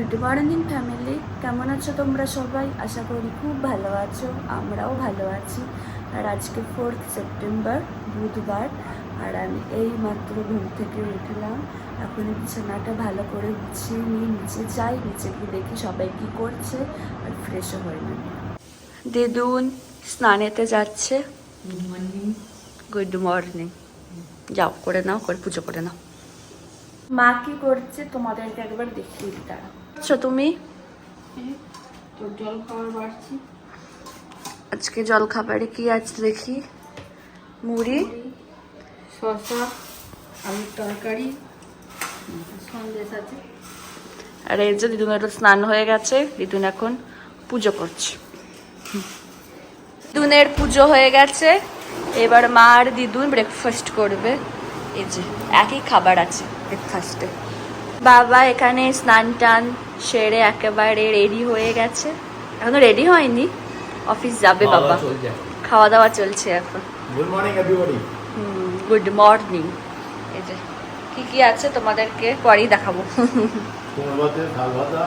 Good morning family কেমন আছো তোমরা সবাই? আশা করি খুব ভালো আছো আমরাও ভালো আছি। আর আজকে ফোর্থ সেপ্টেম্বর বুধবার আর আমি এই মাত্র ঘুম থেকে উঠলাম। এখন বিছানাটা ভালো করে গুছিয়ে নিয়ে নিচে যাই নিচে গিয়ে দেখি সবাই কি করছে আর ফ্রেশও হয়ে নেব দিদুন স্নানেতে যাচ্ছে। গুড মর্নিং গুড মর্নিং যাও করে নাও করে পুজো করে নাও। মা কি করছে? তোমাদেরকে একবার দেখিয়ে দিই আচ্ছা তুমি? আজকে জল খাবারে কি আছে দেখি? মুড়ি? শসা আলুর তরকারি সন্দেশ আছে। আর এই যে দিদুনের স্নান হয়ে গেছে দিদুন এখন পুজো করছে। দিদুনের পুজো হয়ে গেছে এবার মা আর দিদুন ব্রেকফাস্ট করবে। এই যে একই খাবার আছে ব্রেকফাস্টে বাবা এখানে স্নান টান সেরে একেবারে রেডি হয়ে গেছে। এখনও রেডি হয়নি। অফিস যাবে বাবা। খাওয়া দাওয়া চলছে এখন। Good morning everybody good morning এই যে কি কি আছে তোমাদেরকে পরেই দেখাবো। ভাজা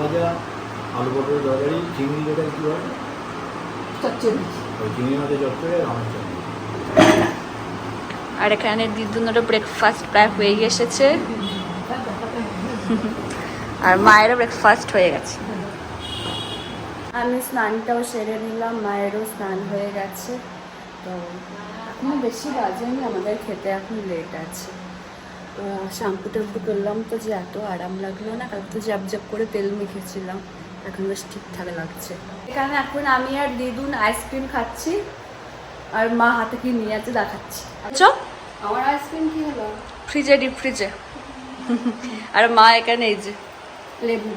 ভাজা আলু পটলের চিংড়ি যেটা কি হয় চচ্চড়ি। ওই চিংড়ি মাছের চচ্চড়ি আর আমার চচ্চড়ি। আর এখানে দিদুনেরও ব্রেকফাস্ট প্রায় হয়ে এসেছে। আর মায়েরও ব্রেকফাস্ট হয়ে গেছে। আমি স্নানটাও সেরে নিলাম মায়েরও স্নান হয়ে গেছে। তো এখনও বেশি বাজেনি আমাদের খেতে এখন লেট আছে। তো শ্যাম্পু ট্যাম্পু করলাম তো যে এত আরাম লাগল না কালকে তো জ্যাপ জ্যাপ করে তেল মেখেছিলাম। এখন বেশ ঠিকঠাক লাগছে। এখানে এখন আমি আর দিদুন আইসক্রিম খাচ্ছি আর মা হাতে কি নিয়ে আছে দেখাচ্ছি। আচ্ছা আমার আইসক্রিম কি হলো? ফ্রিজে ডিপ ফ্রিজে আর মা এখানে এই যে। লেবু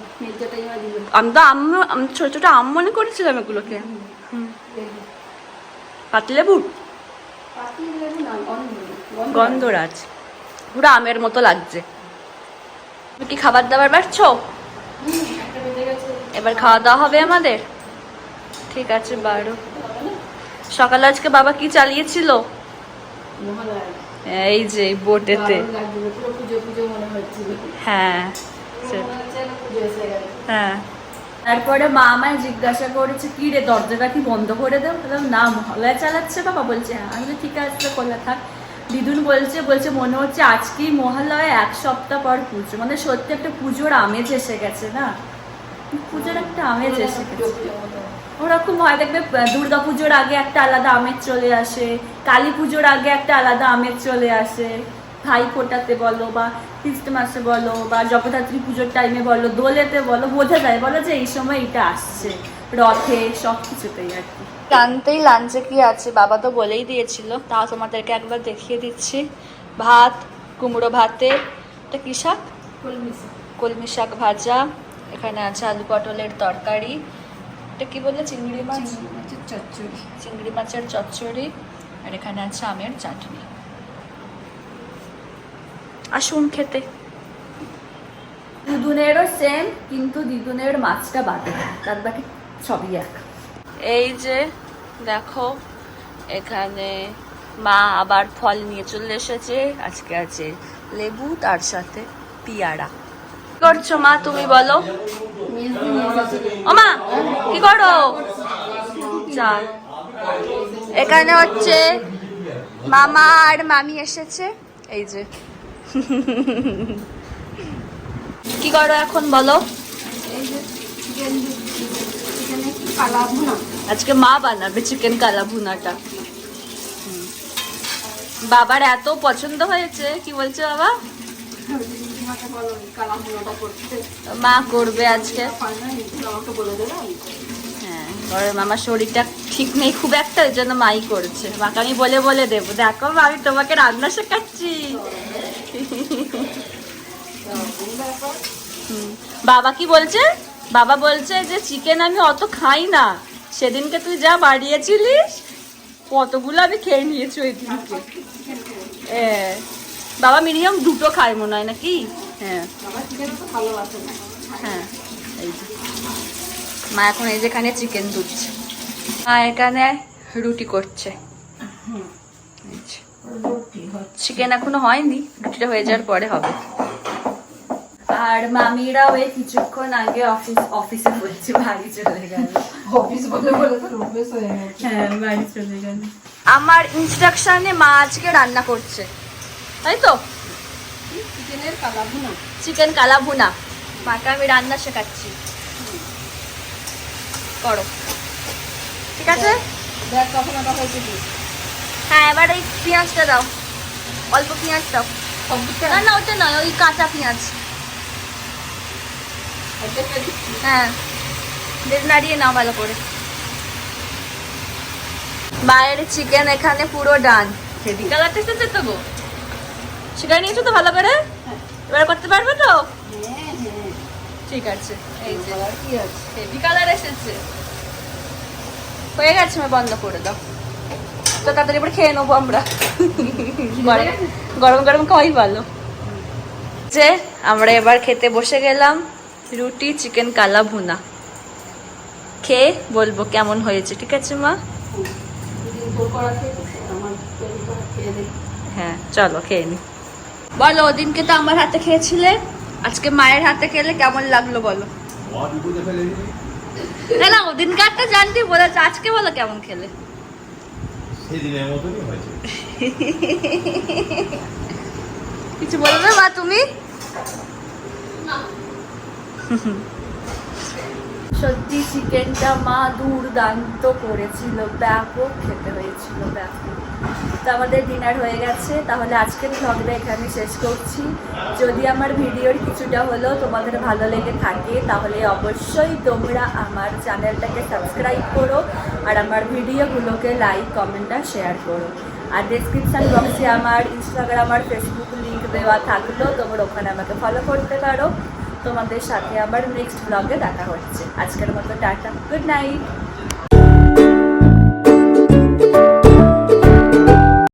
আমি তো আম ছোট ছোট আম মনে করেছিলাম এগুলোকে। লেবু। পাতি লেবু? না গন্ধ গন্ধরাজ পুরো আমের মতো লাগছে। তুমি কি খাবার দাবার গেছে। এবার খাওয়া দাওয়া হবে আমাদের? ঠিক আছে বারো। সকালে আজকে বাবা কি চালিয়েছিল? মহালয়া। এই যে বোটেতে। হ্যাঁ হ্যাঁ। তারপরে মা আমায় জিজ্ঞাসা করেছে কি রে দরজাটা কি বন্ধ করে দেব বললাম না মহলায় চালাচ্ছে বাবা। বলছে হ্যাঁ। আমি ঠিক আছে খোলা থাক। দিদুন বলছে বলছে মনে হচ্ছে আজকেই মহালয়া এক সপ্তাহ পর পুজো। মানে সত্যি একটা পুজোর আমেজ এসে গেছে না? পুজোর একটা আমেজ এসে গেছে। ওরকম হয় দেখবে দুর্গা পুজোর আগে একটা আলাদা আমেজ চলে আসে কালী পুজোর আগে একটা আলাদা আমেজ চলে আসে। ভাই ফোটাতে বলো বা ক্রিস্টমাসে বলো বা জগদ্ধাত্রী পুজোর টাইমে বলো দোলেতে বলো বোঝা যায় বলো যে এই সময় এটা আসছে। রথে সব কিছুতেই আর কি। জানতেই লাঞ্চে কি আছে? বাবা তো বলেই দিয়েছিল তাও তোমাদেরকে একবার দেখিয়ে দিচ্ছি। ভাত কুমড়ো ভাতে এটা কি শাক? কলমি শাক। কলমি শাক ভাজা এখানে আছে আলু পটলের তরকারি। এটা কি বললে? চিংড়ি মাছ? মাছের চচ্চড়ি। চিংড়ি মাছের চচ্চড়ি আর এখানে আছে আমের চাটনি। আসুন খেতে। দিদুনেরও সেম কিন্তু দিদুনের মাছটা বাদে। তার বাকি সবই এক। এই যে দেখো এখানে মা আবার ফল নিয়ে চলে এসেছে। আজকে আছে লেবু তার সাথে পিয়ারা। করছ মা তুমি বলো? ও মা কি করো? চাল। এখানে হচ্ছে মামা আর মামি এসেছে। এই যে। কি করো এখন বলো? আজকে মা বানাবে চিকেন কালা ভুনাটা। বাবার এত পছন্দ হয়েছে। কি বলছে বাবা? মা করবে আজকে। হ্যাঁ মামার শরীরটা ঠিক নেই খুব একটা ওই জন্য মাই করছে। মাকে আমি বলে বলে দেবো। দেখো আমি তোমাকে রান্না শেখাচ্ছি। বাবা কি বলছে? বাবা বলছে যে চিকেন আমি অত খাই না। সেদিনকে তুই যা বাড়িয়েছিলিস কতগুলো আমি খেয়ে নিয়েছি ওই দিনকে। বাবা মিনিমাম দুটো খায় মনে হয় নাকি? হ্যাঁ। হ্যাঁ এই যে। মা এখন এই যেখানে চিকেন দুধছে মা এখানে রুটি করছে। চিকেন এখনও হয়নি রুটিটা হয়ে যাওয়ার পরে হবে। আর মামিরাও এই কিছুক্ষণ আগে অফিস অফিসে বলছি বাড়ি চলে গেল। অফিস বলে বলে তো অভ্যেস হয়ে গেছে। হ্যাঁ বাড়ি চলে গেল। আমার ইনস্ট্রাকশনে মা আজকে রান্না করছে। তাই তো? চিকেনের কালা ভুনা চিকেন কালা ভুনা মাকে আমি রান্না শেখাচ্ছি। করো। ঠিক আছে? দেখ কখন ওটা হয়েছে কি। হ্যাঁ এবার এই পেঁয়াজটা দাও। অল্প পেঁয়াজ দাও। না না ওটা নয় ওই কাঁচা পেঁয়াজ। হ্যাঁ। নাড়িয়ে নাও ভালো করে। বাইরে চিকেন এখানে পুরো ডান। কালার এসেছে তো গো সেটা নিয়েছো তো ভালো করে? এবার করতে পারবে তো? হ্যাঁ হ্যাঁ। ঠিক আছে এই যে। কালার এসেছে। হয়ে গেছে আমি বন্ধ করে দাও। তো তাড়াতাড়ি এবার খেয়ে নেব আমরা। গরম গরম খাওয়াই ভালো। যে আমরা এবার খেতে বসে গেলাম রুটি চিকেন কালা ভুনা। খেয়ে বলব কেমন হয়েছে ঠিক আছে মা? হ্যাঁ চলো খেয়ে নি। বলো ওদিনকে তো আমার হাতে খেয়েছিলে। আজকে মায়ের হাতে খেলে কেমন লাগল বলো। না না ওদিনকারটা জানতে বলেছে আজকে বলো কেমন খেলে। সেদিনের মতনই হয়েছে। কিছু বলবে মা তুমি? সত্যি চিকেনটা মা দুর্দান্ত করেছিল। ব্যাপক খেতে হয়েছিল ব্যাপক। তো আমাদের ডিনার হয়ে গেছে। তাহলে আজকের ভ্লগটা এখানে শেষ করছি। যদি আমার ভিডিওর কিছুটা হলেও তোমাদের ভালো লেগে থাকে, তাহলে অবশ্যই তোমরা আমার চ্যানেলটাকে সাবস্ক্রাইব করো আর আমার ভিডিওগুলোকে লাইক কমেন্ট আর শেয়ার করো। আর ডেসক্রিপশন বক্সে আমার ইনস্টাগ্রাম আর ফেসবুক লিঙ্ক দেওয়া থাকলেও তোমরা ওখানে আমাকে ফলো করতে পারো। তোমাদের সাথে আবার নেক্সট ব্লগে দেখা হচ্ছে। আজকের মতো টাটা। Good night